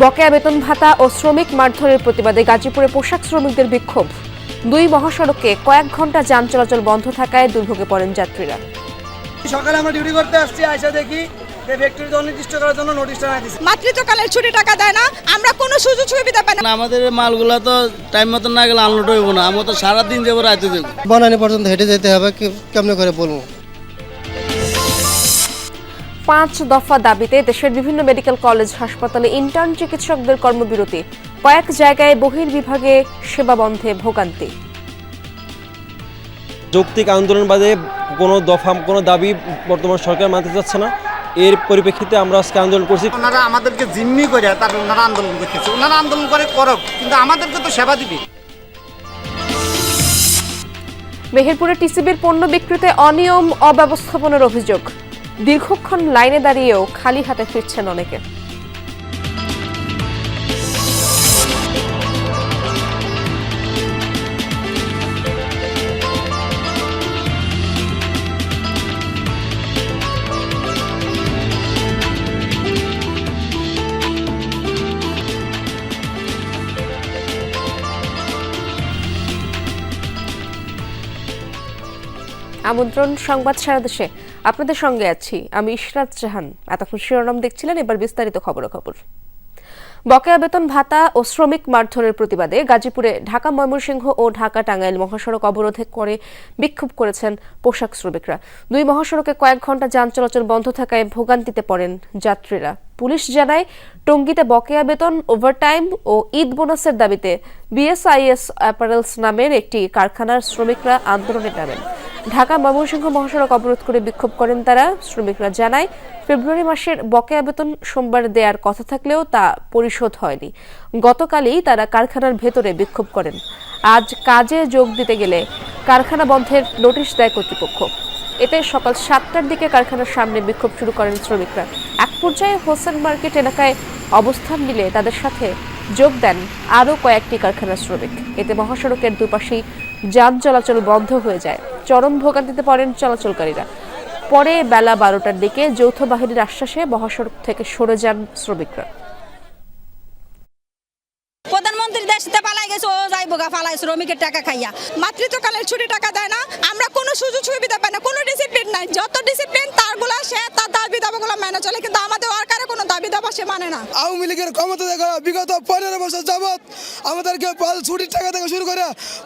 বকেয়া বেতন ভাতা ও শ্রমিক মারধরের প্রতিবাদে গাজীপুরে পোশাক শ্রমিকদের বিক্ষোভ। দুই মহাসড়কে কয়েক ঘণ্টা যান চলাচল বন্ধ থাকায় দুর্ভোগে পড়েন যাত্রীরা। সকালে আমরা ডিউটি করতে আসছি আইসা দেখি যে ফ্যাক্টরি অনির্দিষ্ট করার জন্য নোটিশটা না দিচ্ছে মাতৃত্বকালের ছুটি টাকা দেয় না আমরা কোনো সুযোগ সুবিধা পাই না। আমাদের মালগুলা তো টাইম মতো না গেলে আনলোড হইব না আমরা তো সারাদিন যাব রাতে যাব। বনানি পর্যন্ত হেঁটে যেতে হবে কি- কেমনে করে বলব? পাঁচ দফা দাবিতে দেশের বিভিন্ন মেডিকেল কলেজ হাসপাতালে ইন্টার্ন চিকিৎসকদের কর্মবিরতি। কয়েক জায়গায় বহির্বিভাগে সেবা বন্ধে ভোগান্তি। যৌক্তিক আন্দোলন বাদে কোনো দফা কোনো দাবি বর্তমান সরকার মানতে চাচ্ছে না। এর পরিপ্রেক্ষিতে আমরা আজকে আন্দোলন করছি। ওনারা আমাদেরকে জিম্মি করে তারপর ওনারা আন্দোলন করতেছে। ওনারা আন্দোলন করে করক কিন্তু আমাদেরকে তো সেবা দিবে। মেহেরপুরে টিসিবির পণ্য বিক্রিতে অনিয়ম অব্যবস্থাপনার অভিযোগ। দীর্ঘক্ষণ লাইনে দাঁড়িয়েও খালি হাতে ফিরছেন অনেকে। আমন্ত্রণ সংবাদ সারা দেশে। আপনাদের সঙ্গে আছি আমি ইশরাত জাহান। এতক্ষণ শিরোনাম দেখছিলেন, এবার বিস্তারিত খবরাখবর। বকেয়া বেতন ভাতা ও শ্রমিক মারধরের প্রতিবাদে গাজীপুরে ঢাকা ময়মনসিংহ ও ঢাকা টাঙ্গাইল মহাসড়ক অবরোধে করে বিক্ষোভ করেছেন পোশাক শ্রমিকরা। দুই মহাসড়কে কয়েক ঘণ্টা যান চলাচল বন্ধ থাকায় ভোগান্তিতে পড়েন যাত্রীরা। পুলিশ জানায়, টঙ্গীতে বকেয়া বেতন, ওভারটাইম ও ঈদ বোনাসের দাবিতে বিএসআইএস অ্যাপারেলস নামের একটি কারখানার শ্রমিকরা আন্দোলনে নামেন। ঢাকা ময়মনসিংহ মহাসড়ক অবরোধ করে বিক্ষোভ করেন তারা, শ্রমিকরা জানায়, ফেব্রুয়ারি মাসের বকেয়া বেতন সোমবার দেওয়ার কথা থাকলেও তা পরিশোধ হয়নি। গতকালই তারা কারখানার ভেতরে বিক্ষোভ করেন। আজ কাজে যোগ দিতে গেলে কারখানা বন্ধের নোটিশ দেয় কর্তৃপক্ষ। এতে সকাল সাতটার দিকে কারখানার সামনে বিক্ষোভ শুরু করেন শ্রমিকরা। এক পর্যায়ে হোসেন মার্কেট এলাকায় অবস্থান নিলে তাদের সাথে যোগ দেন আরও কয়েকটি কারখানার শ্রমিক। এতে মহাসড়কের দুপাশেই যান চলাচল বন্ধ হয়ে যায়। চরম ভোগান্তিতে পড়েন চলাচলকারীরা। পরে বেলা বারোটার দিকে যৌথ বাহিনীর আশ্বাসে মহাসড়ক থেকে সরে যান শ্রমিকরা। প্রধানমন্ত্রী পালাই গেছে ও যাইব গা ফালাই শ্রমিকের টাকা খাইয়া। মাতৃত্বকালের ছুটি টাকা দেয় না আমরা কোনো সুযোগ সুবিধা পাই না কোনো ডিসিপ্লিন নাই। যত ডিসিপ্লিন তারগুলা সে তার দাবি দাবাগুলো মেনে চলে কিন্তু আমাদের ওয়ার্কারের কোনো দাবি দাবা সে মানে না। আওয়ামী লীগের ক্ষমতা দেখা বিগত পনেরো বছর যাবৎ আমাদেরকে পাল ছুটির টাকা থেকে শুরু করে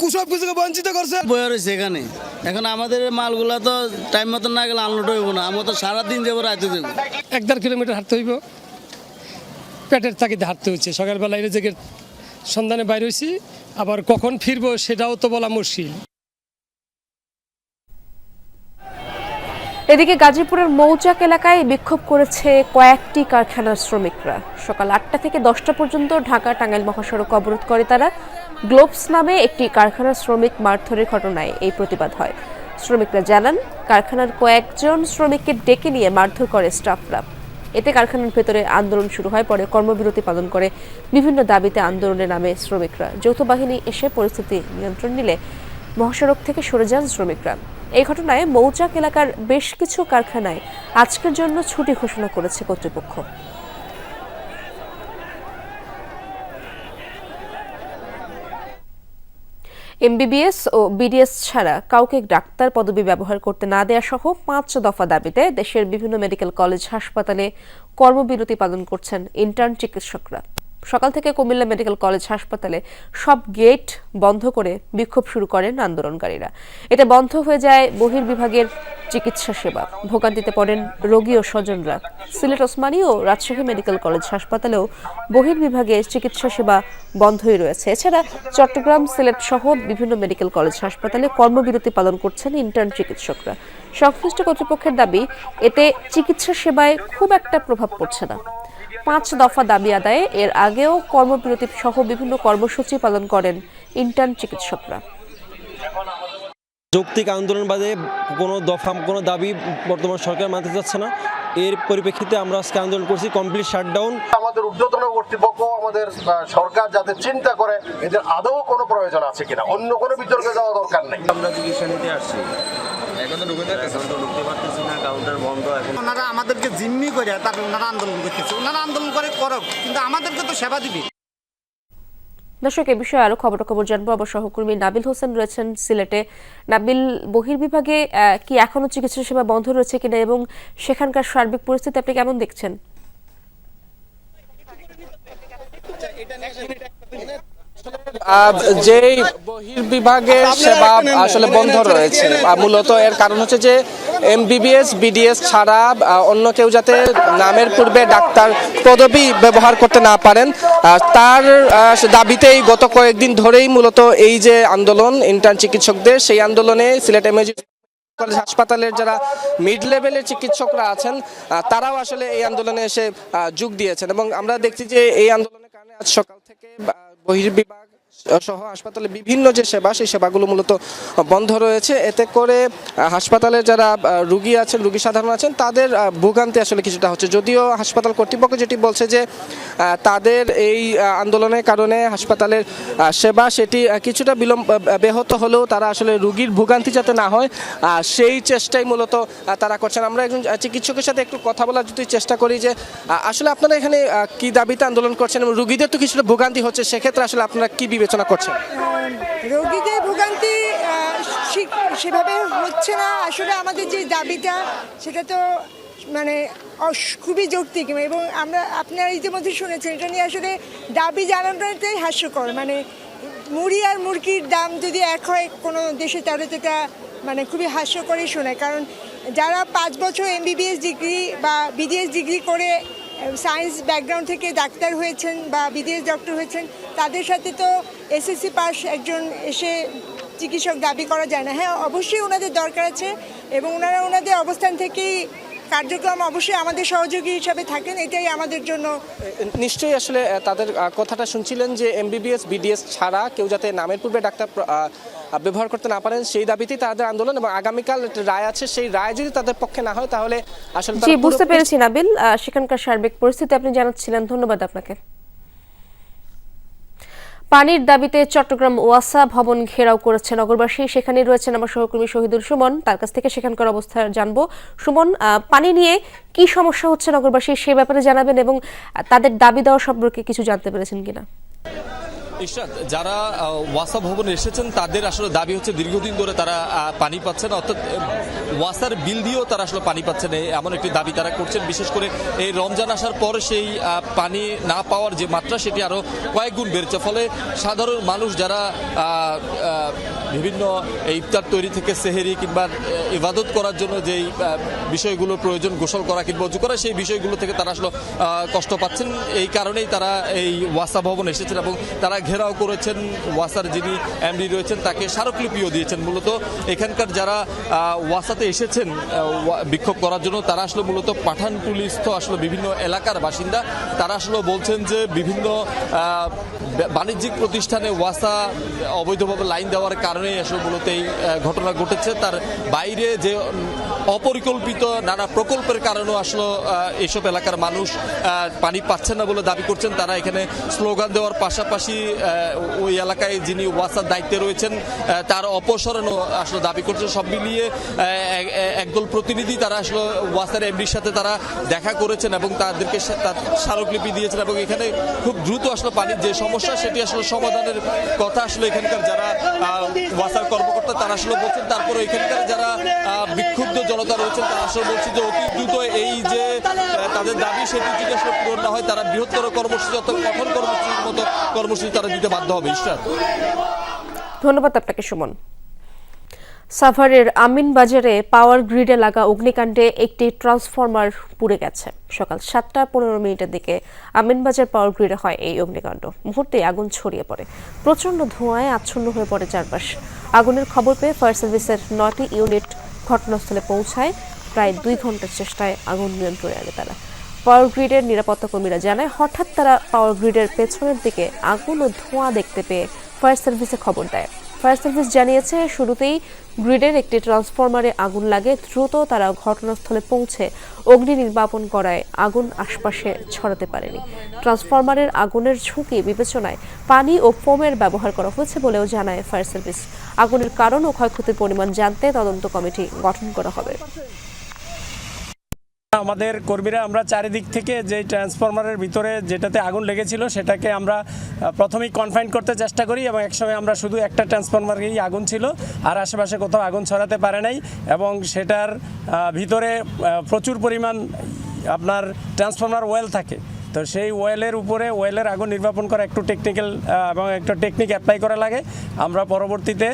কুসব কিছুকে বঞ্চিত করছে। বয়ে রয়েছে এখানে। এখন আমাদের মালগুলা তো টাইম মতো না গেলে আনলোড হইব না আমরা তো সারাদিন যাব রাতে যাব। এক দেড় কিলোমিটার হাঁটতে হইব। পেটের তাগিদে হাঁটতে হচ্ছে সকালবেলা এর জেগে সন্ধানে বাইর হয়েছি, আবার কখন ফিরবো সেটাও তো বলা মুশকিল। এদিকে গাজীপুরের মৌচাক এলাকায় বিক্ষোভ করেছে কয়েকটি কারখানার শ্রমিকরা। সকাল আটটা থেকে দশটা পর্যন্ত ঢাকা টাঙ্গাইল মহাসড়ক অবরোধ করে তারা। গ্লোবস নামে একটি কারখানার শ্রমিক মারধরের ঘটনায় এই প্রতিবাদ হয়। শ্রমিকরা জানান, কারখানার কয়েকজন শ্রমিককে ডেকে নিয়ে মারধর করে স্টাফরা। এতে কারখানার ভেতরে আন্দোলন শুরু হয়, পরে কর্মবিরতি পালন করে। বিভিন্ন দাবিতে আন্দোলনের নামে শ্রমিকরা। যৌথ বাহিনী এসে পরিস্থিতি নিয়ন্ত্রণ নিলে মহাসড়ক থেকে সরে যান শ্রমিকরা। এই ঘটনায় মৌচাক এলাকার বেশ কিছু কারখানায় আজকের জন্য ছুটি ঘোষণা করেছে কর্তৃপক্ষ। এমবিবিএস ও বিডিএস ছাড়া কাউকে ডাক্তার পদবি ব্যবহার করতে না দেয়া সহ পাঁচ দফা দাবিতে দেশের বিভিন্ন মেডিকেল কলেজ, হাসপাতালে কর্মবিরতি পালন করছেন ইন্টার্ন চিকিৎসকরা। সকাল থেকে কুমিল্লা মেডিকেল কলেজ, হাসপাতালে সব গেট বন্ধ করে বিক্ষোভ শুরু করেন আন্দোলনকারীরা। এতে বন্ধ হয়ে যায় বহির্বিভাগের চিকিৎসা সেবা। ভোগান্তিতে পড়েন রোগী ও স্বজনরা। সিলেট ওসমানী ও রাজশাহী মেডিকেল কলেজ হাসপাতালেও বহির্বিভাগে চিকিৎসা সেবা বন্ধই রয়েছে। এছাড়া চট্টগ্রাম, সিলেট সহ বিভিন্ন মেডিকেল কলেজ হাসপাতালে কর্মবিরতি পালন করছেন ইন্টার্ন চিকিৎসকরা। সংশ্লিষ্ট কর্তৃপক্ষের দাবি, এতে চিকিৎসা সেবায় খুব একটা প্রভাব পড়ছে না। পাঁচ দফা দাবি আদায়ে এর আগেও কর্মবিরতি সহ বিভিন্ন কর্মসূচি পালন করেন ইন্টার্ন চিকিৎসকরা। যৌক্তিক আন্দোলন বাদে কোনো দফা কোনো দাবি বর্তমান সরকার মানতে চাচ্ছে না। এর পরিপ্রেক্ষিতে আমরা আজকে আন্দোলন করছি কমপ্লিট শাটডাউন আমাদের ঊর্ধ্বতন কর্তৃপক্ষ আমাদের সরকার যাতে চিন্তা করে এদের আদৌ কোনো প্রয়োজন আছে কিনা অন্য কোনো বিতর্কে যাওয়া দরকার নেই। আমরা চিকিৎসা নিতে আসছি এখন তো ঢুকে এখন তো ঢুকতে পারতেছি না কাউন্টার বন্ধ এখন ওনারা আমাদেরকে জিম্মি করে তারপর ওনারা আন্দোলন করতেছে। ওনারা আন্দোলন করে করক কিন্তু আমাদেরকে তো সেবা দিবে। দর্শক এ বিষয়ে আরও খবর খবর জানব। আমার সহকর্মী নাবিল হোসেন রয়েছেন সিলেটে। নাবিল বহির্বিভাগে কি এখনও চিকিৎসা সেবা বন্ধ রয়েছে কিনা এবং সেখানকার সার্বিক পরিস্থিতি আপনি কেমন দেখছেন? আহ, যেই বহির্বিভাগের সেবা আসলে বন্ধ রয়েছে। মূলত এর কারণ হচ্ছে যে এমবিবিএস বিডিএস ছাড়া অন্য কেউ যাতে নামের পূর্বে ডাক্তার পদবি ব্যবহার করতে না পারেন তার দাবিতেই গত কয়েকদিন ধরেই মূলত এই যে আন্দোলন ইন্টার্ন চিকিৎসকদের সেই আন্দোলনে সিলেট এমএজি কলেজ হাসপাতালের যারা মিড লেভেলের চিকিৎসকরা আছেন তারাও আসলে এই আন্দোলনে এসে যোগ দিয়েছেন। এবং আমরা দেখছি যে এই আন্দোলনের কারণে আজ সকাল থেকে বহির্বিভাগ সহ হাসপাতালে বিভিন্ন যে সেবা, সেই সেবাগুলো মূলত বন্ধ রয়েছে। এতে করে হাসপাতালে যারা রুগী আছেন, রুগী সাধারণ আছেন, তাদের ভোগান্তি আসলে কিছুটা হচ্ছে। যদিও হাসপাতাল কর্তৃপক্ষ যেটি বলছে যে তাদের এই আন্দোলনের কারণে হাসপাতালের সেবা সেটি কিছুটা বিলম্ব ব্যাহত হলেও তারা আসলে রুগীর ভোগান্তি যাতে না হয় সেই চেষ্টাই মূলত তারা করছেন। আমরা একজন চিকিৎসকের সাথে একটু কথা বলার যদি চেষ্টা করি যে আসলে আপনারা এখানে কি দাবিতে আন্দোলন করছেন এবং রুগীদের তো কিছুটা ভোগান্তি হচ্ছে, সেক্ষেত্রে আসলে আপনারা কি বিবেচনা করছেন? রোগীদের ভোগান্তি সেভাবে হচ্ছে না। আসলে আমাদের যে দাবিটা, সেটা তো মানে খুবই যৌক্তিক এবং আমরা আপনারা ইতিমধ্যে শুনেছেন। এটা নিয়ে আসলে দাবি জানানোটাই হাস্যকর। মানে মুড়ি আর মুরগির দাম যদি এক হয় কোনো দেশে, তাহলে তো এটা মানে খুবই হাস্যকরই শোনায়। কারণ যারা পাঁচ বছর এমবিবিএস ডিগ্রি বা বিডিএস ডিগ্রি করে সায়েন্স ব্যাকগ্রাউন্ড থেকে ডাক্তার হয়েছেন বা বিদেশ ডক্টর হয়েছেন, তাদের সাথে তো এসএসসি পাস একজন এসে চিকিৎসক দাবি করা যায় না। হ্যাঁ অবশ্যই ওনাদের দরকার আছে এবং ওনারা ওনাদের অবস্থান থেকেই কার্যক্রম অবশ্যই আমাদের সহযোগী হিসাবে থাকেন এটাই আমাদের জন্য। নিশ্চয়ই আসলে তাদের কথাটা শুনছিলেন যে এমবিবিএস বিডিএস ছাড়া কেউ যাতে নামের পূর্বে ডাক্তার ব্যবহার করতে না পারেন সেই দাবিতেই তাদের আন্দোলন এবং আগামীকাল রায় আছে সেই রায় যদি তাদের পক্ষে না হয় তাহলে আসলে জি বুঝতে পুরো- পেরেছি নাবিল। আহ, সেখানকার সার্বিক পরিস্থিতি আপনি জানাচ্ছিলেন ধন্যবাদ আপনাকে। পানির দাবিতে চট্টগ্রাম ওয়াসা ভবন ঘেরাও করেছে নগরবাসী। সেখানে রয়েছেন আমার সহকর্মী শহীদুল সুমন। তার কাছ থেকে সেখানকার অবস্থা জানব। সুমন পানি নিয়ে কি সমস্যা হচ্ছে নগরবাসী সে ব্যাপারে জানাবেন এবং তাদের দাবি দেওয়া সম্পর্কে কিছু জানতে পেরেছেন কিনা? যারা ওয়াসা ভবনে এসেছেন, তাদের আসলে দাবি হচ্ছে দীর্ঘদিন ধরে তারা পানি পাচ্ছেন অর্থাৎ ওয়াসার বিল দিয়েও তারা আসলে পানি পাচ্ছেন এই এমন একটি দাবি তারা করছেন। বিশেষ করে এই রমজান আসার পর সেই পানি না পাওয়ার যে মাত্রা, সেটি আরও কয়েক গুণ বেড়েছে। ফলে সাধারণ মানুষ যারা বিভিন্ন ইফতার তৈরি থেকে সেহেরি কিংবা ইবাদত করার জন্য যেই বিষয়গুলো প্রয়োজন গোসল করা কিংবা অজু করা, সেই বিষয়গুলো থেকে তারা আসলে কষ্ট পাচ্ছেন। এই কারণেই তারা এই ওয়াসা ভবন এসেছেন এবং তারা ঘেরাও করেছেন ওয়াসার যিনি এমডি রয়েছেন, তাকে স্মারকলিপিও দিয়েছেন। মূলত এখানকার যারা ওয়াসাতে এসেছেন বিক্ষোভ করার জন্য, তারা আসলে মূলত পাঠানটুলিস্থ আসলে বিভিন্ন এলাকার বাসিন্দা। তারা আসলে বলছেন যে বিভিন্ন বাণিজ্যিক প্রতিষ্ঠানে ওয়াসা অবৈধভাবে লাইন দেওয়ার কারণে আসলে মূলত এই ঘটনা ঘটেছে। তার বাইরে যে অপরিকল্পিত নানা প্রকল্পের কারণেও আসলে এইসব এলাকার মানুষ পানি পাচ্ছেন না বলে দাবি করছেন। তারা এখানে স্লোগান দেওয়ার পাশাপাশি ওই এলাকায় যিনি ওয়াসার দায়িত্বে রয়েছেন তার অপসারণও আসলে দাবি করছেন। সব মিলিয়ে একদল প্রতিনিধি তারা আসলে ওয়াসার এমডির সাথে তারা দেখা করেছেন এবং তাদেরকে স্মারকলিপি দিয়েছেন এবং এখানে খুব দ্রুত আসলে পানির যে সমস্যা, সেটি আসলে সমাধানের কথা আসলে এখানকার যারা ওয়াসার কর্মকর্তা, তারা আসলে বলছেন। তারপরে এখানকার যারা বিক্ষুব্ধ জনতা রয়েছেন, তারা আসলে বলছে যে অতি দ্রুত এই যে তাদের দাবি সেটি যদি আসলে পূরণ না হয়, তারা বৃহত্তর কর্মসূচি অত কঠোর কর্মসূচির মতো কর্মসূচি তারা দিতে বাধ্য হবে। ঈশ্বর। ধন্যবাদ আপনাকে, সুমন। সাভারের আমিন বাজারে পাওয়ার গ্রিডে লাগা অগ্নিকাণ্ডে একটি ট্রান্সফরমার পুড়ে গেছে। সকাল সাতটা পনেরো মিনিটের দিকে আমিন বাজার পাওয়ার গ্রিডে হয় এই অগ্নিকাণ্ড। মুহূর্তে আগুন ছড়িয়ে পড়ে। প্রচণ্ড ধোঁয়ায় আচ্ছন্ন হয়ে পড়ে চারপাশ। আগুনের খবর পেয়ে ফায়ার সার্ভিসের নয়টি ইউনিট ঘটনাস্থলে পৌঁছায়। প্রায় দুই ঘণ্টার চেষ্টায় আগুন নিয়ন্ত্রণে আনে তারা। পাওয়ার গ্রিডের নিরাপত্তা কর্মীরা জানায়, হঠাৎ তারা পাওয়ার গ্রিডের পেছনের দিকে আগুন ও ধোঁয়া দেখতে পেয়ে ফায়ার সার্ভিসে খবর দেয়। ফায়ার সার্ভিস জানিয়েছে, শুরুতেই গ্রিডের একটি ট্রান্সফরমারে আগুন লাগে, দ্রুত তারা ঘটনাস্থলে পৌঁছে অগ্নি নির্বাপন করায় আগুন আশপাশে ছড়াতে পারেনি। ট্রান্সফরমারের আগুনের ঝুঁকি বিবেচনায় পানি ও ফোমের ব্যবহার করা হয়েছে বলেও জানায় ফায়ার সার্ভিস আগুনের কারণ ও ক্ষয়ক্ষতির পরিমাণ জানতে তদন্ত কমিটি গঠন করা হবে। আমাদের কর্মীরা আমরা চারিদিক থেকে যে ট্রান্সফরমারের ভিতরে যেটাতে আগুন লেগেছিল সেটাকে আমরা প্রথমেই কনফাইন করতে চেষ্টা করি এবং একসময় আমরা শুধু একটা ট্রান্সফরমারেই আগুন ছিল আর আশেপাশে কোথাও আগুন ছড়াতে পারে নাই এবং সেটার ভিতরে প্রচুর পরিমাণ আপনার ট্রান্সফরমার ওয়েল থাকে। তো সেই ওয়েলের উপরে, ওয়েলের আগুন নির্বাপন করা একটু টেকনিক্যাল এবং একটা টেকনিক অ্যাপ্লাই করা লাগে। আমরা পরবর্তীতে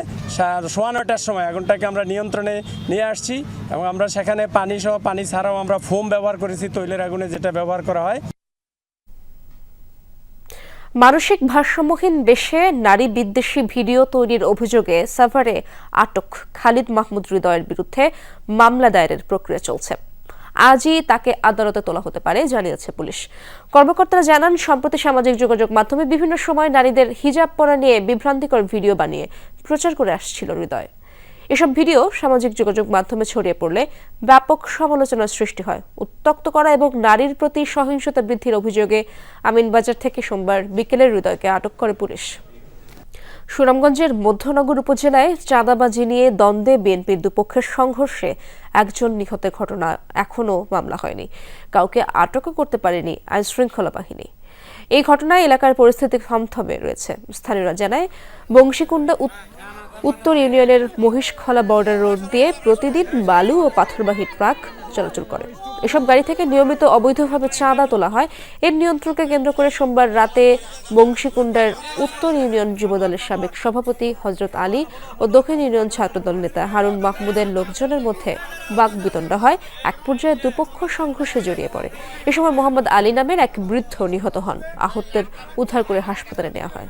সোয়া নয়টার সময় আগুনটাকে আমরা নিয়ন্ত্রণে নিয়ে আসছি এবং আমরা সেখানে পানি সহ, পানি ছাড়াও আমরা ফোম ব্যবহার করেছি, তৈলের আগুনে যেটা ব্যবহার করা হয়। মানসিক ভারসাম্যহীন বেশে নারী বিদ্বেষী ভিডিও তৈরির অভিযোগে সাভারে আটক খালিদ মাহমুদ হৃদয়ের বিরুদ্ধে মামলা দায়েরের প্রক্রিয়া চলছে। আজই তাকে আদালতে তোলা হতে পারে, জানিয়েছে পুলিশ। কর্মকর্তারা জানান, সম্প্রতি সামাজিক যোগাযোগ মাধ্যমে বিভিন্ন সময় নারীদের হিজাব পরা নিয়ে বিভ্রান্তিকর ভিডিও বানিয়ে প্রচার করে আসছিল হৃদয়। এসব ভিডিও সামাজিক যোগাযোগ মাধ্যমে ছড়িয়ে পড়লে ব্যাপক সমালোচনার সৃষ্টি হয়। উত্তক্ত করা এবং নারীর প্রতি সহিংসতা বৃদ্ধির অভিযোগে আমিনবাজার থেকে সোমবার বিকেলের হৃদয়কে আটক করে পুলিশ। সুনামগঞ্জের মধ্যনগর উপজেলায় চাঁদাবাজি নিয়ে দ্বন্দ্বে বিএনপির দুপক্ষের সংঘর্ষে একজন নিহতের ঘটনা এখনও মামলা হয়নি। কাউকে আটকও করতে পারেনি আইনশৃঙ্খলা বাহিনী। এই ঘটনায় এলাকার পরিস্থিতি থমথমে রয়েছে। স্থানীয়রা জানায়, বংশীকুণ্ডা উত- উত্তর ইউনিয়নের মহিষখলা বর্ডার রোড দিয়ে প্রতিদিন বালু ও পাথরবাহী ট্রাক চলাচল করে। এসব গাড়ি থেকে নিয়মিত অবৈধভাবে চাঁদা তোলা হয়। এর নিয়ন্ত্রণকে কেন্দ্র করে সোমবার রাতে বংশীকুণ্ডার উত্তর ইউনিয়ন যুবদলের সাবেক সভাপতি হজরত আলী ও দক্ষিণ ইউনিয়ন ছাত্রদল নেতা হারুন মাহমুদের লোকজনের মধ্যে বাকবিতণ্ডা হয়। এক পর্যায়ে দুপক্ষ সংঘর্ষে জড়িয়ে পড়ে। এ সময় মোহাম্মদ আলী নামের এক বৃদ্ধ নিহত হন। আহতদের উদ্ধার করে হাসপাতালে নেওয়া হয়।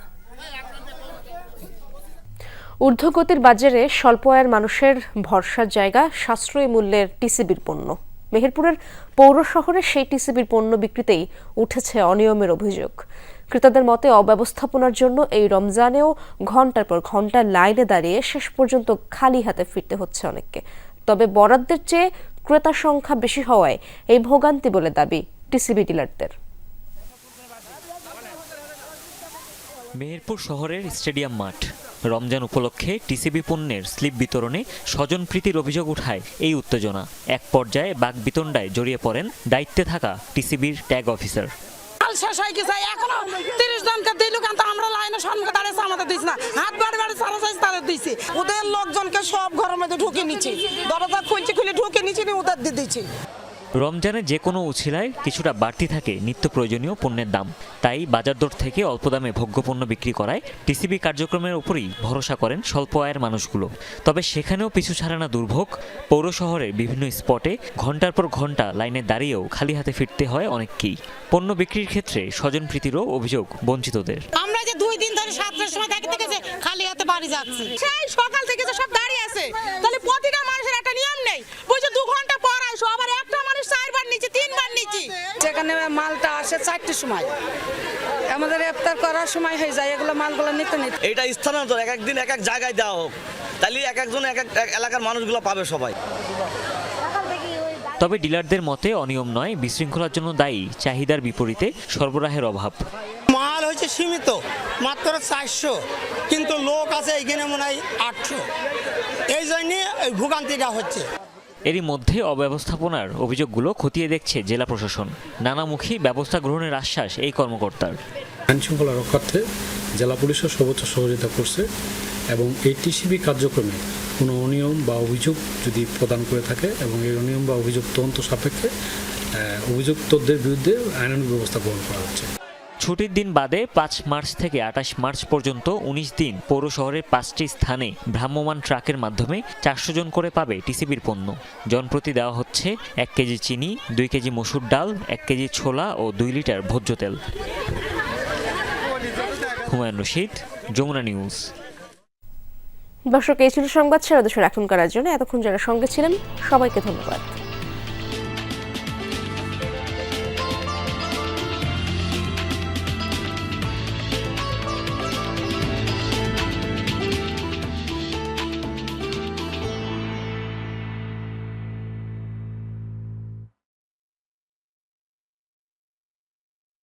ঊর্ধ্বগতির বাজারে স্বল্প আয়ের মানুষের ভরসার জায়গা, সাশ্রয়ী মূল্যের টিসিবির পণ্য। মেহেরপুরের পৌর শহরে সেই টিসিবির পণ্য বিক্রিতেই উঠেছে অনিয়মের অভিযোগ। ক্রেতাদের মতে, অব্যবস্থাপনার জন্য এই রমজানেও ঘণ্টার পর ঘণ্টা লাইনে দাঁড়িয়ে শেষ পর্যন্ত খালি হাতে ফিরতে হচ্ছে অনেককে। তবে বরাদ্দের চেয়ে ক্রেতার সংখ্যা বেশি হওয়ায় এই ভোগান্তি বলে দাবি টিসিবি ডিলারদের। মেহেরপুর শহরের স্টেডিয়াম মাঠ। রমজান উপলক্ষে টিসিবি পণ্যের স্লিপ বিতরণে স্বজনপ্রীতির অভিযোগ উঠায় এই উত্তেজনা। এক পর্যায়ে বাঘ বিতণ্ডায় জড়িয়ে পড়েন দায়িত্বে থাকা টিসিবির ট্যাগ অফিসার। এখনও তিরিশ দিল কিন্তু আমরা লাইনে দাঁড়িয়েছে, আমাদের দিস না। হাত ওদের লোকজনকে সব ঘরের মধ্যে ঢুকে নিচ্ছে। দরজা খুলছে খুলে ঢুকে নিচ্ছে, ওদের দিয়ে দিচ্ছে। রমজানে যে কোনো উছিলায় কিছুটা বাড়তি থাকে নিত্য প্রয়োজনীয় পণ্যের দাম। তাই বাজার দর থেকে অল্প দামে ভোগ্যপণ্য বিক্রি করায় টিসিবি কার্যক্রমের উপরই ভরসা করেন স্বল্প আয়ের মানুষগুলো। তবে সেখানেও পিছু ছাড়ে না দুর্ভোগ। পৌর শহরের বিভিন্ন স্পটে ঘণ্টার পর ঘণ্টা লাইনে দাঁড়িয়েও খালি হাতে ফিরতে হয় অনেককেই। পণ্য বিক্রির ক্ষেত্রে স্বজনপ্রীতিরও অভিযোগ বঞ্চিতদের। আমরা যে দুই দিন ধরে সাতটার সময় দেখে থেকে যে খালি হাতে বাড়ি যাচ্ছে। সেই সকাল থেকে যে সব দাঁড়িয়ে আছে তাহলে প্রতিটা মানুষের একটা নিয়ম নেই। বুঝে দু ঘণ্টা যেখানে মালটা আসে চারটের সময়। আমাদের ইফতার করার সময় হয়ে যায় এগুলো মালগুলো নিতে নিতে। এটা স্থানান্তর এক একদিন এক এক জায়গায় দেওয়া হোক। তাহলে এক একজন এক এক এলাকার মানুষগুলো পাবে সবাই। তবে ডিলারদের মতে অনিয়ম নয় বিশৃঙ্খলার জন্য দায়ী চাহিদার বিপরীতে সরবরাহের অভাব। মাল হচ্ছে সীমিত মাত্র চারশো কিন্তু লোক আছে এখানে মনে হয় আটশো। এই জন্যে ভোগান্তিটা হচ্ছে। এরই মধ্যে অব্যবস্থাপনার অভিযোগগুলো খতিয়ে দেখছে জেলা প্রশাসন। নানামুখী ব্যবস্থা গ্রহণের আশ্বাস এই কর্মকর্তার। আইন শৃঙ্খলা রক্ষার্থে জেলা পুলিশের সর্বোচ্চ সহযোগিতা করছে এবং এই টিসিবি কার্যক্রমে কোনো অনিয়ম বা অভিযোগ যদি প্রদান করে থাকে এবং এই অনিয়ম বা অভিযোগ তদন্ত সাপেক্ষে অভিযুক্তদের বিরুদ্ধে আইনানুগ ব্যবস্থা গ্রহণ করা হচ্ছে। ছুটির দিন বাদে পাঁচ মার্চ থেকে আঠাশ মার্চ পর্যন্ত উনিশ দিন পৌর শহরের পাঁচটি স্থানে ভ্রাম্যমাণ ট্রাকের মাধ্যমে চারশো জন করে পাবে টিসিবির পণ্য। জনপ্রতি দেওয়া হচ্ছে এক কেজি চিনি, দুই কেজি মসুর ডাল, এক কেজি ছোলা ও দুই লিটার ভোজ্য তেল। হুমায়ুন রশিদ, যমুনা নিউজ। দর্শক, এই ছিল সংবাদ সারা দেশের এখনকার জন্য এতক্ষণ যারা সঙ্গে ছিলেন, সবাইকে ধন্যবাদ।